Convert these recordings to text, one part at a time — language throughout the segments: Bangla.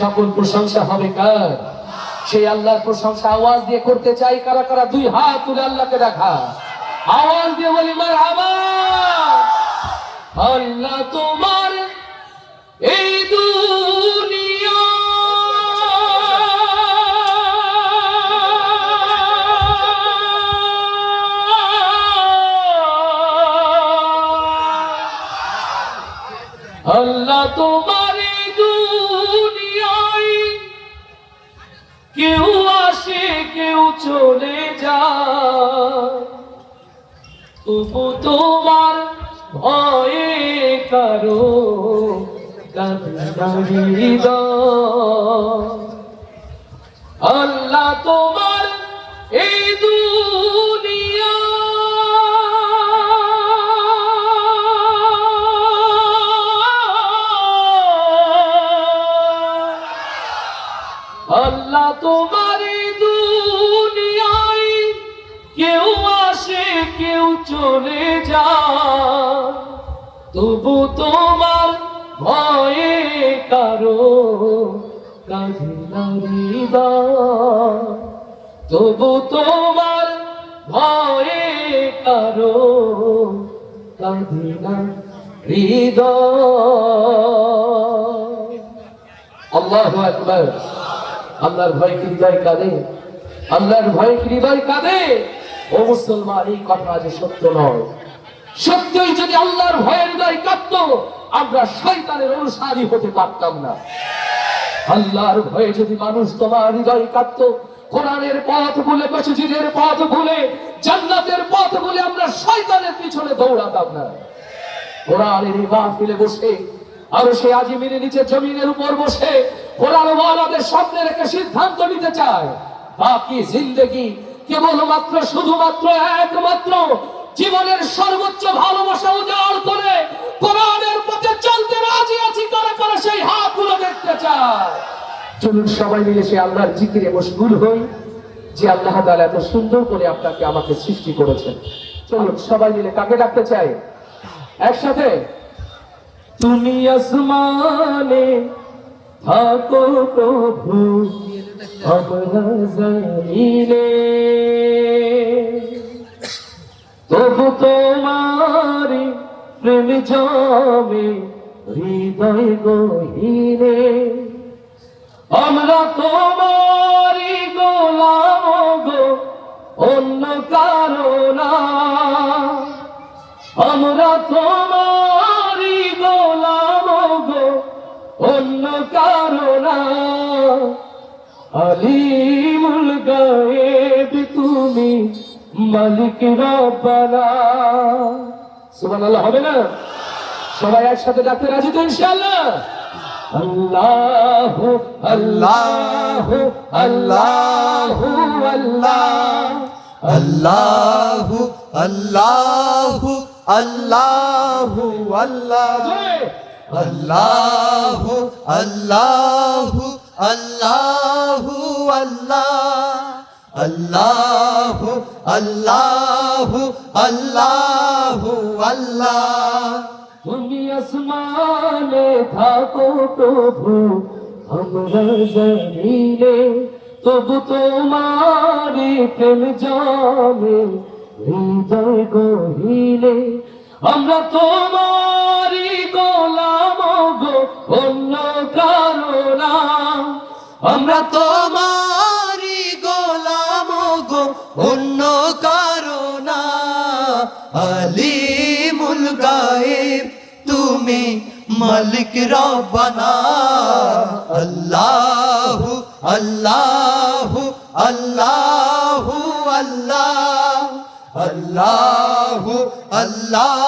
সকল প্রশংসা হবে কার? সেই আল্লাহর প্রশংসা আওয়াজ দিয়ে করতে চাই কারা কারা? দুই হাত তুলে আল্লাহকে দেখা। আওয়াজ দিয়ে বলি মার আল্লাহ তোমার এই দুনিয়া আল্লাহ তোমার কেউ আসে কেউ চলে যায়। তোমার ভয়ে কারও আল্লাহ তোমার তোমার দুনিয়ায় কেউ আসে, কেউ চলে যায়। তবু তোমার ভয়ে কারও তবু তোমার ভয়ে কারও কাঁধে না হৃদয় আল্লাহু আকবার। আল্লাহর ভয় কি হৃদয় কাঁদে? আল্লাহর ভয় কি হৃদয় কাঁদে? ও মুসলমান, এই কথা যে সত্য নয়। সত্যই যদি আল্লাহর ভয়ের হৃদয় কাঁদত, আমরা শয়তানের অনুসারী হতে পারতাম না। আল্লাহর ভয়ে যদি মানুষ তোমার হৃদয় কাঁদত, কোরআনের পথ ভুলে, মসজিদের পথ ভুলে, জান্নাতের পথ ভুলে আমরা শয়তানের পিছনে দৌড়াতাম না। কোরআনের মাহফিলে বসে, আর সে আজিমিনের নিচে জমিনের উপর বসে কোরআন ওয়ালাদের সামনে রেখে সিদ্ধান্ত নিতে চায়। বাকি জিন্দেগি কেবলমাত্র, শুধুমাত্র একমাত্র জীবনের সর্বোচ্চ ভালোবাসা উজাড় করে কোরআনের পথে চলতে রাজি আছি, করে করে সেই হাতগুলো দেখতে চায়। চলুন সবাই মিলে সে আল্লাহর জিকিরে মশগুল হই, যে আল্লাহ তাআলা এত সুন্দর করে আপনাকে আমাকে সৃষ্টি করেছেন। চলুন সবাই মিলে কাকে ডাকতে চাই? একসাথে? তুমি আসমানে থাকো প্রভু, আমরা জানিলে। তবু তোমারি প্রেম হৃদয় আমরা তোমারি গোলাম গো, অন্য কারণা আমরা তোমারি অন্য কারণা আলিমুল গায়েব তুমি মালিক রব্বানা। সুবহানাল্লাহ, হবে না? সবাই একসাথে ডাকতে রাজি তো ইনশাআল্লাহ? আল্লাহ আল্লাহ আল্লাহ। আল্লাহু আল্লাহু আল্লাহু, আল্লাহ। আল্লাহু আল্লাহু আল্লাহু তুমি আসমানে থাকো প্রভু, আমরা জানিলে তবু তোমারি প্রেম জমে, হৃদয় গহিলে আমরা তোমারি গোলাম গো, অন্য কারণা আমরা তোমারি গোলাম গো, অন্য কারণা আলিমুল গায়েব, তুমি মালিক রব্বানা। আল্লাহু আল্লাহু আল্লাহু, আল্লাহ। আল্লাহু আল্লাহু।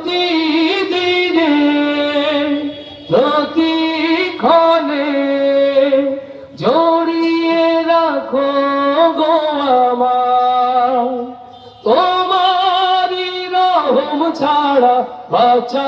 ছাড়া বাঁচা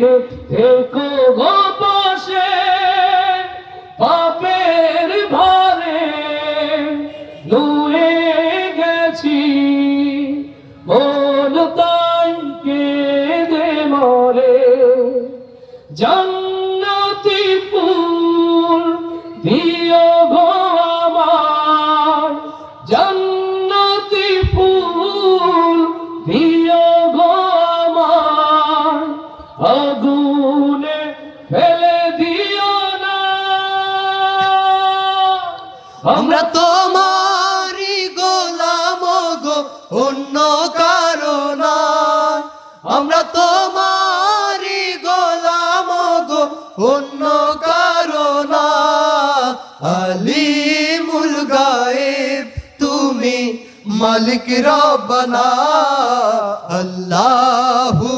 থেকো গো? আগুনে ফেলে দিও না। আমরা তোমারই গোলাম গো, অন্য কারণ আমরা তোমারই গোলাম গো, অন্য কারণ আলিমুল গায়েব, তুমি মালিক রব্বানা। আল্লাহু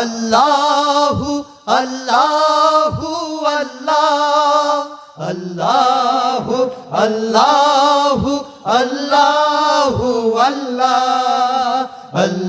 আল্লাহু